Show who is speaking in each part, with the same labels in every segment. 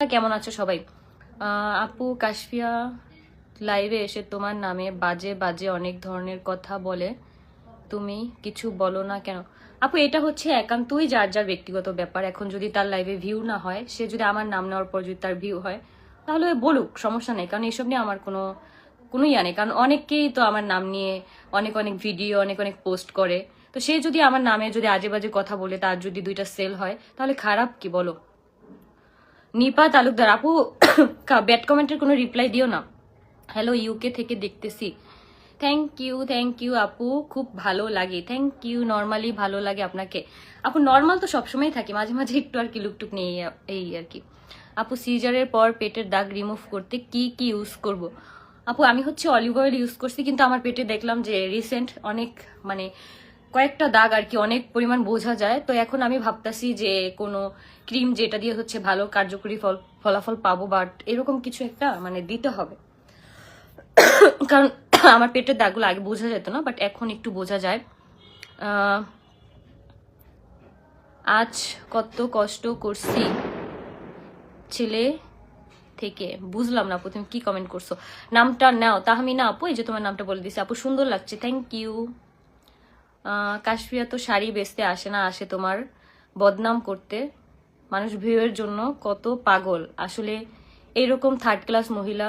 Speaker 1: কেমন আছো সবাই? আপু, কাশফিয়া লাইভে এসে তোমার নামে বাজে বাজে অনেক ধরনের কথা বলে। তুমি কিছু বলো না কেন? আপু, এটা হচ্ছে একান্তই যার যার ব্যক্তিগত ব্যাপার। এখন যদি তার লাইভে ভিউ না হয়, সে যদি আমার নাম নেওয়ার পর যদি তার ভিউ হয়, তাহলে বলুক, সমস্যা নেই। কারণ এসব নিয়ে আমার কোনো কোনো ইয়া নেই। কারণ অনেকেই তো আমার নাম নিয়ে অনেক অনেক ভিডিও অনেক অনেক পোস্ট করে। তো সে যদি আমার নামে যদি আজে বাজে কথা বলে, তার যদি দুইটা সেল হয়, তাহলে খারাপ কি বলো? নিপা তালুকদার, আপু ব্যাড কমেন্টের কোনো রিপ্লাই দিও না। হ্যালো ইউকে থেকে দেখতেছি। থ্যাংক ইউ থ্যাংক ইউ আপু, খুব ভালো লাগে। থ্যাংক ইউ নর্মালি ভালো লাগে আপনাকে। আপু নর্মাল তো সবসময় থাকে, মাঝে মাঝে একটু আর কি লুকটুক নিয়ে এই আর কি। আপু সিজারের পর পেটের দাগ রিমুভ করতে কি কি ইউজ করব? আপু, আমি হচ্ছে অলিভ অয়েল ইউজ করছি, কিন্তু আমার পেটে দেখলাম যে রিসেন্ট অনেক মানে কয়েকটা দাগ আর কি, অনেক পরিমাণ বোঝা যায়। তো এখন আমি ভাবতাছি যে কোনো ক্রিম যেটা দিয়ে হচ্ছে ভালো কার্যকরী ফল, ফলাফল পাবো বাট এরকম কিছু একটা মানে দিতে হবে। কারণ আমার পেটের দাগগুলো আগে বোঝা যেত না বাট এখন একটু বোঝা যায়। আজ কত কষ্ট করছি ছেলে থেকে। বুঝলাম না, প্রথমে কি কমেন্ট করছ? নামটা নাও, তাহমিনা আপু, এই যে তোমার নামটা বলে দিছি আপু, সুন্দর লাগছে থ্যাংক ইউ কাশ্মীরা তো শাড়ি বেচতে আসে না, আসে তোমার বদনাম করতে। মানুষ ভিউয়ের জন্য কত পাগল। আসলে এরকম থার্ড ক্লাস মহিলা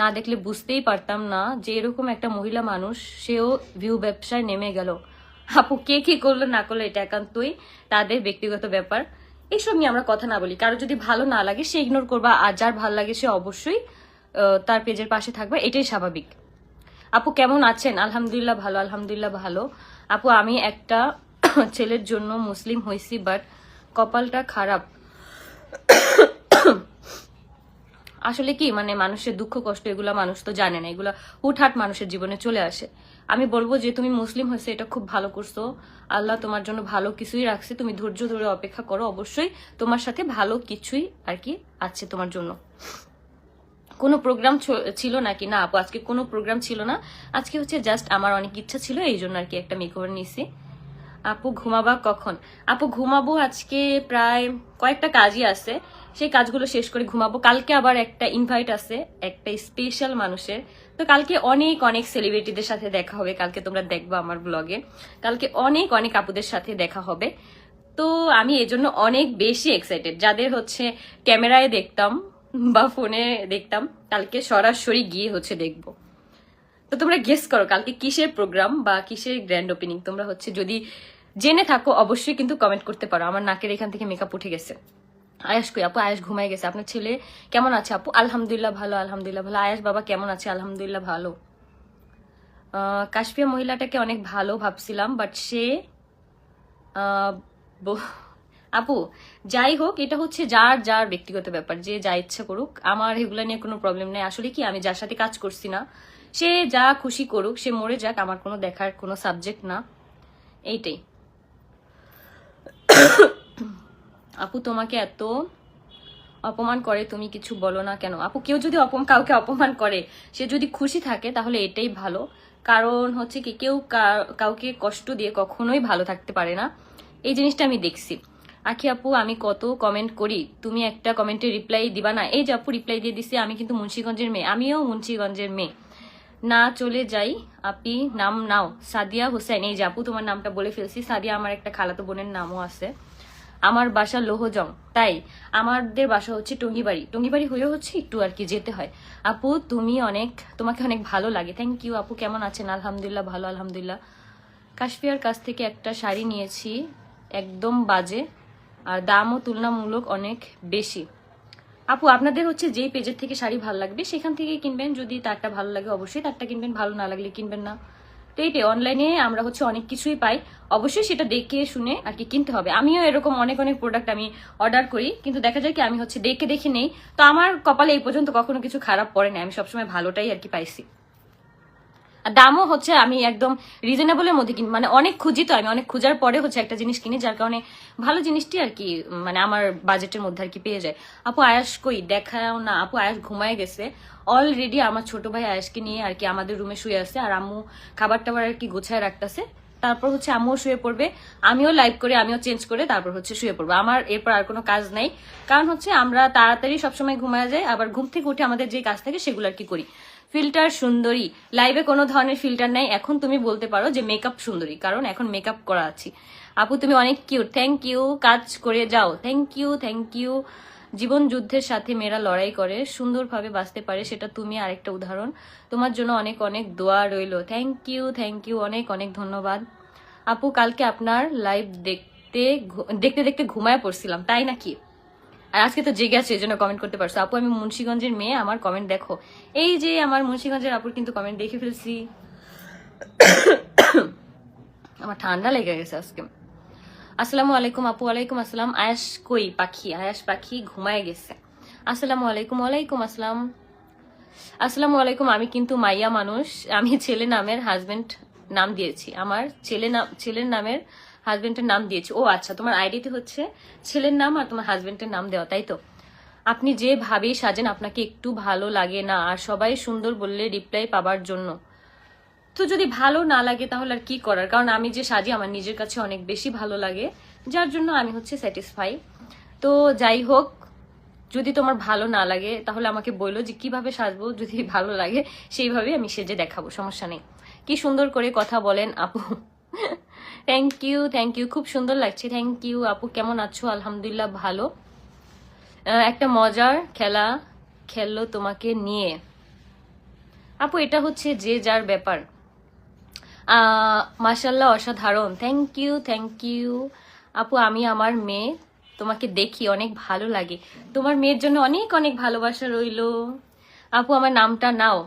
Speaker 1: না দেখলে বুঝতেই পারতাম না যে এরকম একটা মহিলা মানুষ, সেও ভিউ ব্যবসায় নেমে গেল। আপু, কে কি করল না করল এটা একান্তই তাদের ব্যক্তিগত ব্যাপার। এইসব নিয়ে আমরা কথা না বলি। কারও যদি ভালো না লাগে সে ইগনোর করবা, আর যার ভালো লাগে সে অবশ্যই তার পেজের পাশে থাকবে। এটাই স্বাভাবিক। আপু কেমন আছেন? আলহামদুলিল্লাহ ভালো আলহামদুলিল্লাহ ভালো। আপু, আমি একটা ছেলের জন্য মুসলিম হয়েছি বাট কপালটা খারাপ। আসলে কি মানে মানুষের দুঃখ, কষ্ট, এগুলা মানুষ তো জানে না। এগুলা হুটহাট মানুষের জীবনে চলে আসে। আমি বলব যে, তুমি মুসলিম হয়েছে, এটা খুব ভালো করছ। আল্লাহ তোমার জন্য ভালো কিছুই রাখছে। তুমি ধৈর্য ধরে অপেক্ষা করো। অবশ্যই তোমার সাথে ভালো কিছুই আর কি আছে তোমার জন্য। কোনো প্রোগ্রাম ছিল নাকি না, আপু, আজকে কোনো প্রোগ্রাম ছিল না। আজকে হচ্ছে জাস্ট আমার অনেক ইচ্ছা ছিল, এই জন্য আর কি একটা মেকওভার নিয়েছি আপু, ঘুমাবা কখন? আপু, ঘুমাবো আজকে প্রায় কয়েকটা কাজই আছে। সেই কাজগুলো শেষ করে ঘুমাবো। কালকে আবার একটা ইনভাইট আছে, একটা স্পেশাল মানুষের। তো কালকে অনেক অনেক সেলিব্রিটিদের সাথে দেখা হবে। কালকে তোমরা দেখবা আমার ব্লগে কালকে অনেক অনেক আপুদের সাথে দেখা হবে। তো আমি এই জন্য অনেক বেশি এক্সাইটেড যাদের হচ্ছে ক্যামেরায় দেখতাম বা ফোনে দেখতাম, কালকে সরাসরি গিয়ে হচ্ছে দেখব। তো তোমরা গেস করো, কালকে কিসের প্রোগ্রাম বা কিসের গ্র্যান্ড ওপেনিং তোমরা হচ্ছে যদি জেনে থাকো, অবশ্যই কিন্তু কমেন্ট করতে পারো। আমার নাকের এখান থেকে মেকআপ উঠে গেছে। আয়াস কই? আপু, আয়াস ঘুমাই গেছে। আপনার ছেলে কেমন আছে আপু? আলহামদুলিল্লাহ ভালো আলহামদুলিল্লাহ ভালো। আয়াস বাবা কেমন আছে? আলহামদুলিল্লাহ ভালো। কাশ্মীর মহিলাটাকে অনেক ভালো ভাবছিলাম বাট সে আপু, যাই হোক, এটা হচ্ছে যার যার ব্যক্তিগত ব্যাপার, যে যা ইচ্ছা করুক। আমার এগুলো নিয়ে কোনো প্রবলেম নেই। আসলে কি, আমি যার সাথে কাজ করছি না, সে যা খুশি করুক, সে মরে যাক, আমার কোনো দেখার কোনো সাবজেক্ট না। এইটাই। আপু, তোমাকে এত অপমান করে, তুমি কিছু বলো না কেন? আপু, কেউ যদি কাউকে অপমান করে, সে যদি খুশি থাকে, তাহলে এটাই ভালো। কারণ হচ্ছে কি, কেউ কাউকে কষ্ট দিয়ে কখনোই ভালো থাকতে পারে না। এই জিনিসটা আমি দেখছি। আখি আপু, আমি কত কমেন্ট করি? তুমি একটা কমেন্টে রিপ্লাই দিবা না। এই যে আপু রিপ্লাই দিয়ে দিছি, আমি কিন্তু মুন্সিগঞ্জের মেয়ে। আমিও মুন্সিগঞ্জের মেয়ে। না চলে যাই, আপি নাম নাও। সাদিয়া হোসেন, এই যে আপু তোমার নামটা বলে ফেলছি। সাদিয়া আমার একটা খালাতো বোনের নামও আছে। আমার বাসা লোহজং। তাই আমাদের বাসা হচ্ছে টঙ্গিবাড়ি। টঙ্গিবাড়ি হয়েও হচ্ছে একটু আর কি যেতে হয়। আপু, তুমি অনেক, তোমাকে অনেক ভালো লাগে। থ্যাংক ইউ আপু। কেমন আছেন? আলহামদুলিল্লাহ, ভালো, আলহামদুলিল্লাহ। কাশ্মীর কাছ থেকে একটা শাড়ি নিয়েছি। একদম বাজে। আর দামও তুলনামূলক অনেক বেশি। আপু, আপনাদের হচ্ছে যেই পেজের থেকে শাড়ি ভালো লাগবে, সেখান থেকে কিনবেন। যদি তারটা ভালো লাগে, অবশ্যই তারটা কিনবেন। ভালো না লাগলে কিনবেন না। তো এইটাই অনলাইনে আমরা হচ্ছে অনেক কিছুই পাই। অবশ্যই সেটা দেখে শুনে আর কি কিনতে হবে। আমিও এরকম অনেক অনেক প্রোডাক্ট আমি অর্ডার করি। কিন্তু দেখা যায় কি, আমি হচ্ছে দেখে দেখে নেই। তো আমার কপালে এই পর্যন্ত কখনো কিছু খারাপ পড়ে না আমি সবসময় ভালোটাই আর কি পাইছি। দামও হচ্ছে আমি একদম রিজনেবলের মধ্যে কিনি মানে অনেক খুঁজি তো আমি, অনেক খোঁজার পরে হচ্ছে একটা জিনিস কিনি, যার কারণে ভালো জিনিসটি আর কি মানে আমার বাজেটের মধ্যে আর কি পেয়ে যায়। আপু আয়াস কই? দেখাও না। আপু আয়াস ঘুমায় গেছে। অলরেডি আমার ছোট ভাই আয়াসকে নিয়ে আর কি আমাদের রুমে শুয়ে আছে আর আম্মু খাবার টাবার আর কি গোছায় রাখতেছে। তারপর হচ্ছে আমিও শুয়ে পড়বে। আমিও লাইভ করে, আমিও চেঞ্জ করে তারপর হচ্ছে শুয়ে পড়ব। আমার এরপর আর কোনো কাজ নাই। কারণ হচ্ছে আমরা তাড়াতাড়ি সবসময় ঘুমায় যাই, আবার ঘুম থেকে উঠে আমাদের যে কাজ থাকে সেগুলো আর কি করি। ফিল্টার সুন্দরী। লাইভে কোনো ধরনের ফিল্টার নাই। এখন তুমি বলতে পারো যে মেকআপ সুন্দরী, কারণ এখন মেকআপ করা আছি। আপু, তুমি অনেক কিউট থ্যাংক ইউ কাজ করে যাও। থ্যাংক ইউ থ্যাংক ইউ জীবন যুদ্ধের সাথে মেয়েরা লড়াই করে, সুন্দরভাবে বাঁচতে পারে, সেটা তুমি আরেকটা উদাহরণ। তোমার জন্য অনেক অনেক দোয়া রইল। থ্যাংক ইউ থ্যাংক ইউ অনেক অনেক ধন্যবাদ। আপু, কালকে আপনার লাইভ দেখতে দেখতে দেখতে ঘুমায় পড়ছিলাম, তাই নাকি? আর আজকে তো জেগে আছে এই জন্য কমেন্ট করতে পারছ। আপু, আমি মুন্সিগঞ্জের মেয়ে, আমার কমেন্ট দেখো। এই যে আমার মুন্সিগঞ্জের আপুর কিন্তু কমেন্ট দেখে ফেলছি। আমার ঠান্ডা লেগে গেছে আজকে। আসসালামু আলাইকুম আপু আলাইকুম আসসালাম। আয়াস কই? পাখি, আয়াস পাখি ঘুমায় গেছে। আসসালামু আলাইকুম, ওয়ালাইকুম আসসালাম। আসসালামু আলাইকুম, আমি কিন্তু মাইয়া মানুষ। আমি ছেলে নামের হাজবেন্ড নাম দিয়েছি। আমার ছেলে নাম ছেলের নামের হাজবেন্ডের নাম দিয়েছি। ও আচ্ছা তোমার আইডিতে হচ্ছে ছেলের নাম আর তোমার হাজবেন্ডের নাম দেওয়া, তাই তো? আপনি যে ভাবে সাজেন, আপনাকে একটু ভালো লাগে না আর সবাই সুন্দর বললে রিপ্লাই পাবার জন্য। তো যদি ভালো না লাগে তাহলে আর কি করার? কারণ আমি যে সাজি, আমার নিজের কাছে অনেক বেশি ভালো লাগে। যার জন্য আমি হচ্ছে স্যাটিসফাই তো যাই হোক, যদি তোমার ভালো না লাগে, তাহলে আমাকে বলল যে কীভাবে সাজবো, যদি ভালো লাগে সেইভাবে আমি সেজে দেখাবো, সমস্যা নেই। কি সুন্দর করে কথা বলেন আপু। থ্যাংক ইউ থ্যাংক ইউ খুব সুন্দর লাগছে। থ্যাংক ইউ আপু। কেমন আছো? আলহামদুলিল্লাহ, ভালো। একটা মজার খেলা খেললো তোমাকে নিয়ে। আপু, এটা হচ্ছে যে যার ব্যাপার। মাসাল্লাহ অসাধারণ। থ্যাংক ইউ থ্যাংক ইউ আপু, আমি আমার মেয়ে, তোমাকে দেখি, অনেক ভালো লাগে। তোমার মেয়ের জন্য অনেক অনেক ভালোবাসা রইল। আপু, আমার নামটা নাও।